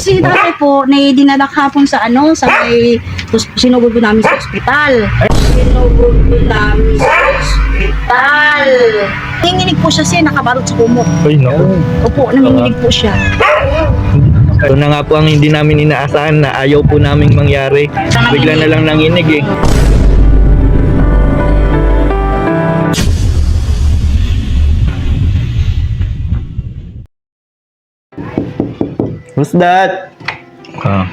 Si tatay po, na dinala hapon sa ano, sa may, sinugod po namin sa ospital. Sinugod po namin sa ospital. Nanginginig po siya siya, nakabalot sa kumot. Uy, naku. Opo, nanginginig po siya. Ito na nga po ang hindi namin inaasahan na ayaw po naming mangyari. Bigla na lang nanginig eh. Who's that? Oh.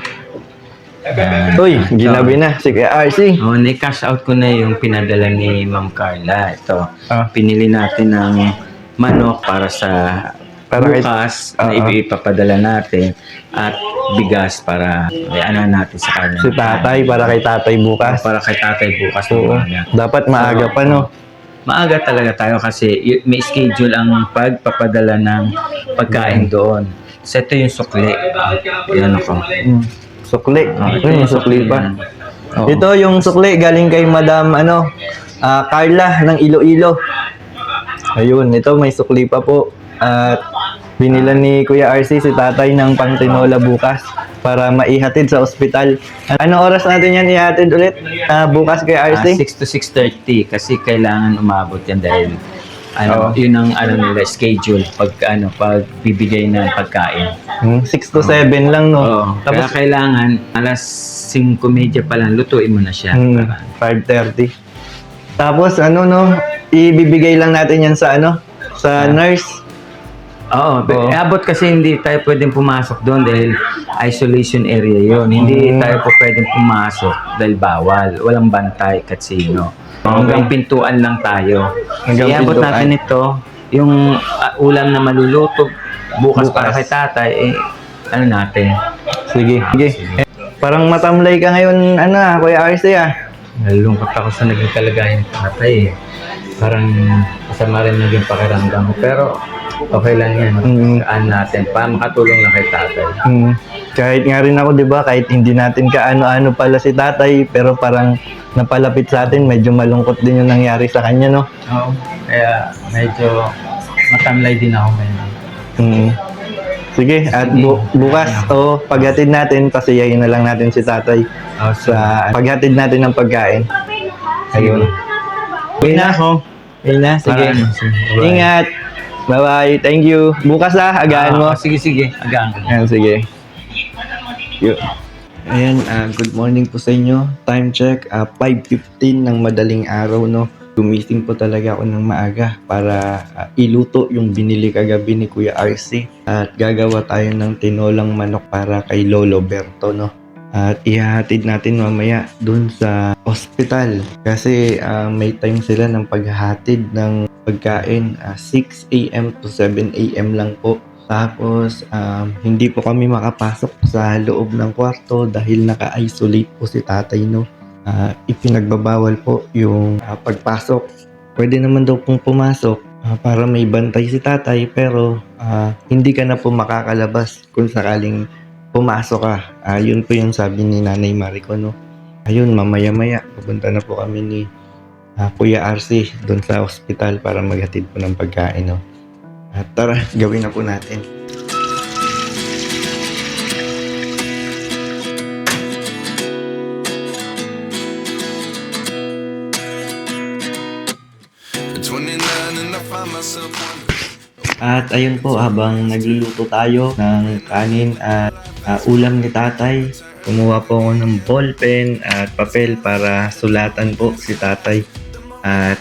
Uy, ginabi na. Si Kuya RC. Oh, ni-cash out ko na yung pinadala ni Ma'am Carla. Ito, Ah. pinili natin ng manok para sa Para kay- bukas Ah, na ah. ipapadala natin at bigas para may ano natin sa kanya. Si tatay, para kay tatay bukas. Para kay tatay bukas. ng Oo. umaga. Dapat maaga pa, no? Maaga talaga tayo kasi y- may schedule ang pagpapadala ng pagkain doon. So ito yung sukli. Yan ako. Mm. Sukli. Ah, Ito yung sukli pa. Oo. Ito yung sukli galing kay Madam ano, ah, Carla ng Iloilo. Ayun, ito may sukli pa po. At binila ni Kuya RC si tatay ng pangtinola bukas para maihatid sa ospital. Anong oras natin yan ihatid ulit? Ah, bukas kay RC? 6 to 6.30 kasi kailangan umabot yan dahil ano, Oo. yun ang ano nila schedule pag ano pag bibigay ng pagkain. Hmm, 6 to 7 lang no. Oo. Kaya Tapos kailangan alas 5:30 pa lang lutuin mo na siya. hmm, Para- 5:30. Tapos ano no, ibibigay lang natin yan sa ano, sa Ah. nurse. Oo, Oo. oh. abot kasi hindi tayo pwedeng pumasok doon dahil isolation area yon. Hindi Mm. tayo po pwedeng pumasok dahil bawal. Walang bantay kasino. Hanggang pintuan lang tayo. Hanggang Iabot pintuan. natin ito, yung uh, ulam na maluluto bukas, Bukas. para kay tatay, eh, ano natin, Sige, sige. Eh, Parang matamlay ka ngayon, ano ah, Kuya RC ah. nalulungkot ako sa naging kalagayan ng tatay eh. Parang masama rin naging pakiramdam ko. Pero okay lang yan. Mm. Kaan natin para makatulong lang kay tatay. Hmm. Kahit nga rin ako, di ba, kahit hindi natin kaano-ano pala si tatay, pero parang napalapit sa atin, medyo malungkot din yung nangyari sa kanya, no? Oo. Kaya medyo matamlay din ako ngayon. Hmm. Sige, at bu- bukas, o paghatid natin, pasiyahin na lang natin si tatay Oh, sa paghatid natin ng pagkain. Ayun. Uwi na ako. Uwi na, sige. Ano. Bye. Ingat. Bye-bye. Thank you. Bukas ah, agaan mo. Ah, sige, sige. Agaan ko. Ayan, sige. Yo. Ayan, ah, good morning po sa inyo. Time check, ah, 5.15 ng madaling araw, no? Gumising po talaga ako ng maaga para ah, iluto yung binili kagabi ni Kuya RC. At gagawa tayo ng tinolang manok para kay Lolo Berto, no? At ihahatid natin mamaya dun sa hospital kasi ah, may time sila ng paghahatid ng pagkain ah, 6 a.m. to 7 a.m. lang po. Tapos, um, hindi po kami makapasok sa loob ng kwarto dahil naka-isolate po si tatay, no? Ah, ipinagbabawal po yung ah, pagpasok. Pwede naman daw pong pumasok ah, para may bantay si tatay pero ah, hindi ka na po makakalabas kung sakaling pumasok ka. Ah, yun po yung sabi ni Nanay Marico, no? Ayun, mamaya-maya, pupunta na po kami ni ah, Kuya RC doon sa ospital para maghatid po ng pagkain, no? At tara, gawin na po natin. At 29 and I find myself wondering. At ayun po, habang nagluluto tayo ng kanin at ah, ulam ni tatay, kumuha po ako ng ballpen at papel para sulatan po si tatay at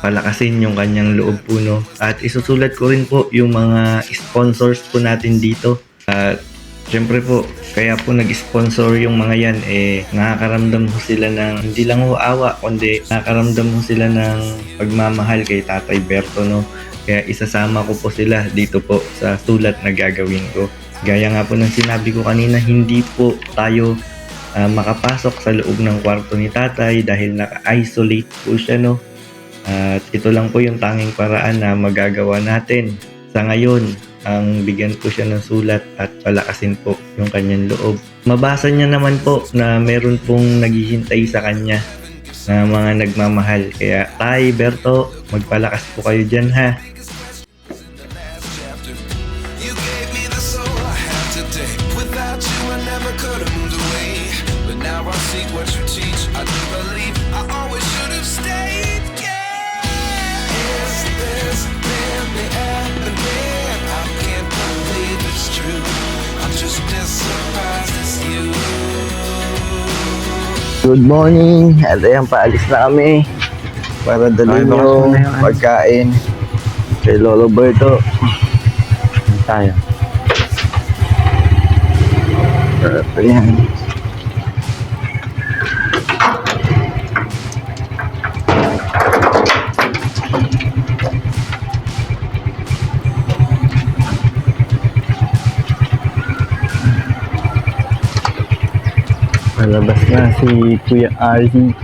palakasin yung kanyang loob po no. At isusulat ko rin po yung mga sponsors po natin dito. At syempre po, kaya po nag-sponsor yung mga yan eh nakakaramdam ho sila ng hindi lang ho awa kundi nakakaramdam ho sila ng pagmamahal kay Tatay Berto no. Kaya isasama ko po sila dito po sa sulat na gagawin ko. Gaya nga po ng sinabi ko kanina, hindi po tayo ah, makapasok sa loob ng kwarto ni tatay dahil naka-isolate po siya no. At ito lang po yung tanging paraan na magagawa natin. Sa ngayon, ang bigyan po siya ng sulat at palakasin po yung kanyang loob. Mabasa niya naman po na meron pong naghihintay sa kanya na mga nagmamahal. Kaya, Tay, Berto, magpalakas po kayo dyan ha. Good morning. At ayan, paalis na kami para dalhin Okay, bakas yung ano. pagkain kay Lolo Berto. Tayo. At ayan. Palabas na si Kuya Arzi.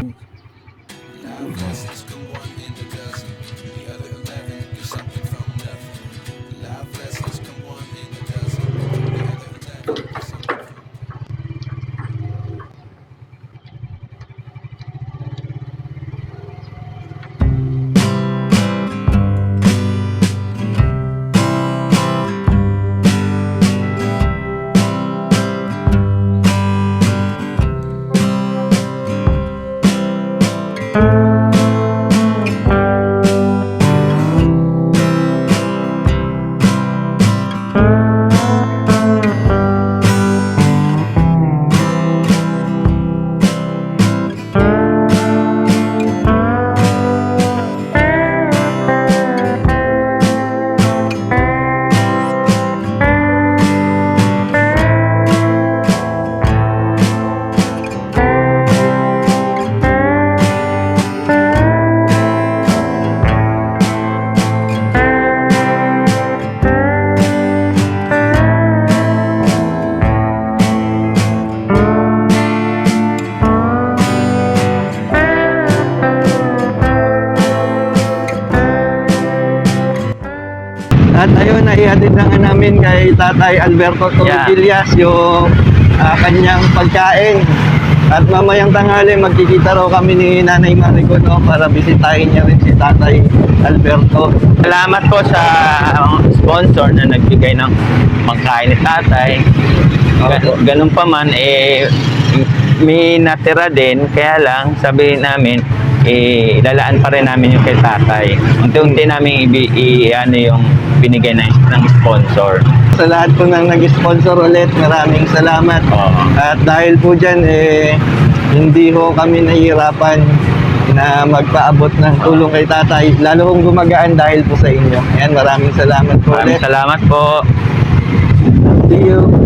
At ayun, naihatid na nga namin kay Tatay Alberto Tortillas yung ah, kanyang pagkain. At mamayang tanghali, magkikita raw kami ni Nanay Marico no, para bisitahin niya rin si Tatay Alberto. Salamat po sa uh, sponsor na nagbigay ng pagkain ni tatay. Ga- Opo. ganun pa man, eh, may natira din, kaya lang, sabi namin, eh, lalaan pa rin namin yung kay tatay. Unti-unti namin ibi, i, ano yung binigay na, ng sponsor. Sa lahat po nang nag-sponsor ulit, maraming salamat. Oo. At dahil po dyan, eh, hindi ho kami nahihirapan na magpaabot ng tulong kay tatay. Lalo kong gumagaan dahil po sa inyo. Ayan, maraming salamat po Maraming ulit. salamat po. See you.